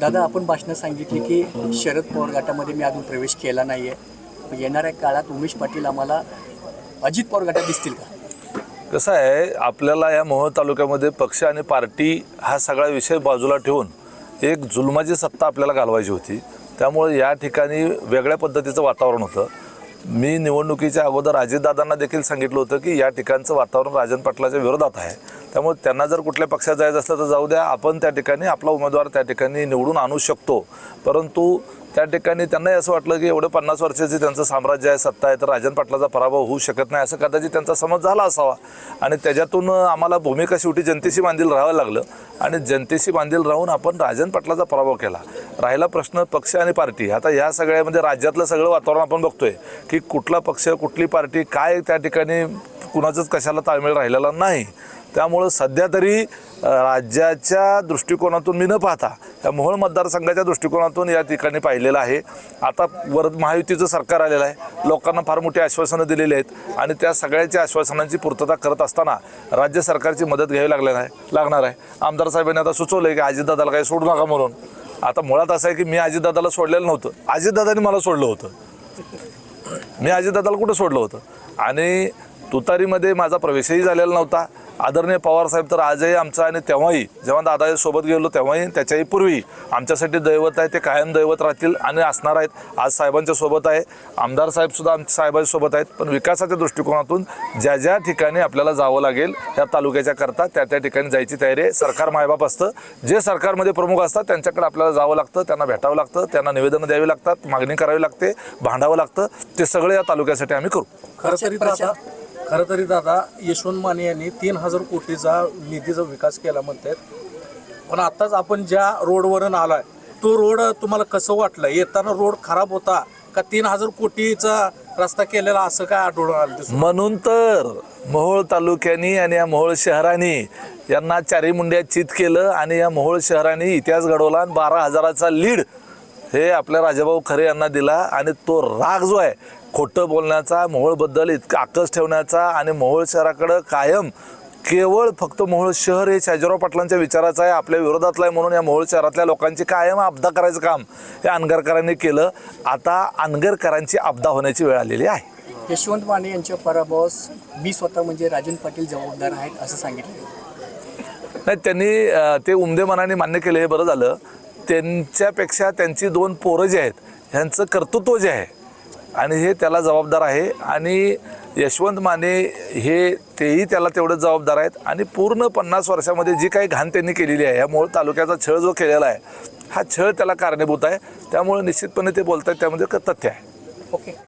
दादा आपण भाषणात सांगितले की शरद पवार गटामध्ये मी अजून प्रवेश केला नाही आहे येणाऱ्या काळात उमेश पाटील आम्हाला अजित पवार गटात दिसतील का? कसं आहे आपल्याला या मोहोळ तालुक्यामध्ये पक्ष आणि पार्टी हा सगळा विषय बाजूला ठेवून एक जुलमाची सत्ता आपल्याला घालवायची होती. त्यामुळे या ठिकाणी वेगळ्या पद्धतीचं वातावरण होतं. मी निवडणुकीच्या अगोदर अजितदादांना देखील सांगितलं होतं की या ठिकाणचं वातावरण राजन पाटलाच्या विरोधात आहे. त्यामुळे त्यांना जर कुठल्या पक्षात जायचं असलं तर जाऊ द्या आपण त्या ठिकाणी आपला उमेदवार त्या ठिकाणी निवडून आणू शकतो. परंतु त्या ठिकाणी त्यांनाही असं वाटलं की एवढं पन्नास वर्षाचे त्यांचं साम्राज्य आहे सत्ता आहे तर राजन पाटलाचा पराभव होऊ शकत नाही. असं कदाचित त्यांचा समज झाला असावा. आणि त्याच्यातून आम्हाला भूमिका शेवटी जनतेशी बांधील राहावं लागलं. आणि जनतेशी बांधील राहून आपण राजन पाटलाचा पराभव केला. राहिला प्रश्न पक्ष आणि पार्टी. आता या सगळ्यामध्ये म्हणजे राज्यातलं सगळं वातावरण आपण बघतोय की कुठला पक्ष कुठली पार्टी काय त्या ठिकाणी कुणाचंच कशाला ताळमेळ राहिलेला नाही. त्यामुळं सध्या तरी राज्याच्या दृष्टिकोनातून मी न पाहता या मोहोळ मतदारसंघाच्या दृष्टिकोनातून या ठिकाणी पाहिलेलं आहे. आता वर महायुतीचं सरकार आलेलं आहे. लोकांना फार मोठी आश्वासनं दिलेली आहेत. आणि त्या सगळ्याच्या आश्वासनांची पूर्तता करत असताना राज्य सरकारची मदत घ्यावी लागणार आहे लागणार आहे. आमदार साहेबांनी आता सुचवलं आहे की अजितदादाला काही सोडू नका म्हणून. आता मुळात असं आहे की मी अजितदादाला सोडलेलं नव्हतं. अजितदादांनी मला सोडलं होतं. मी अजितदादाला कुठं सोडलं होतं? आणि तुतारीमध्ये माझा प्रवेशही झालेला नव्हता. आदरणीय पवार साहेब तर आजही आमचा आणि तेव्हाही जेव्हा दादा सोबत गेलो तेव्हाही त्याच्याही पूर्वी आमच्यासाठी दैवत आहे ते कायम दैवत राहतील आणि असणार आहेत. आज साहेबांच्या सोबत आहे. आमदार साहेब सुद्धा आमच्या साहेबांच्या सोबत आहेत. पण विकासाच्या दृष्टिकोनातून ज्या ज्या ठिकाणी आपल्याला जावं लागेल त्या तालुक्याच्या करता त्या त्या ठिकाणी जायची तयारी आहे. सरकार मायबाप असतं. जे सरकारमध्ये प्रमुख असतात त्यांच्याकडे आपल्याला जावं लागतं त्यांना भेटावं लागतं त्यांना निवेदनं द्यावी लागतात मागणी करावी लागते भांडावं लागतं. ते सगळं या तालुक्यासाठी आम्ही करू. खरं तरी खरं तरी दादा यशवंत माने यांनी तीन हजार कोटीचा निधीचा विकास केला म्हणतात. पण आत्ताच आपण ज्या रोडवरून आलाय तो रोड तुम्हाला कसं वाटलं? येताना रोड खराब होता का तीन हजार कोटीचा रस्ता केलेला असं काय आढळून आलं म्हणून तर मोहोळ तालुक्यानी आणि या मोहोळ शहराने यांना चारी मुंड्या चित केलं आणि या मोहोळ शहराने इतिहास घडवला आणि बारा हजाराचा लीड हे आपल्या राजाभाऊ खरे यांना दिला आणि तो राग जो आहे खोटं बोलण्याचा मोहोळबद्दल इतका आकस ठेवण्याचा आणि मोहोळ शहराकडं कायम केवळ फक्त मोहोळ शहर हे शाजीराव पाटलांच्या विचाराचं आहे आपल्या विरोधातलं आहे म्हणून या मोहोळ शहरातल्या लोकांची कायम आपदा करायचं काम हे अनगरकरांनी केलं. आता अनगरकरांची आपदा होण्याची वेळ आलेली आहे. यशवंत माने यांच्या पराभवास मी स्वतः म्हणजे राजन पाटील जबाबदार आहेत असं सांगितलं. नाही त्यांनी ते उमदे मनाने मान्य केलं हे बरं झालं. त्यांच्यापेक्षा त्यांची दोन पोरं जे आहेत ह्यांचं कर्तृत्व जे आहे आणि हे त्याला जबाबदार आहे. आणि यशवंत माने हे तेही त्याला तेवढं जबाबदार आहेत. आणि पूर्ण पन्नास वर्षामध्ये जी काही घाण त्यांनी केलेली आहे ह्या मूळ तालुक्याचा छळ जो केलेला आहे हा छळ त्याला कारणीभूत आहे. त्यामुळे निश्चितपणे ते बोलत आहेत त्यामध्ये तथ्य आहे. ओके.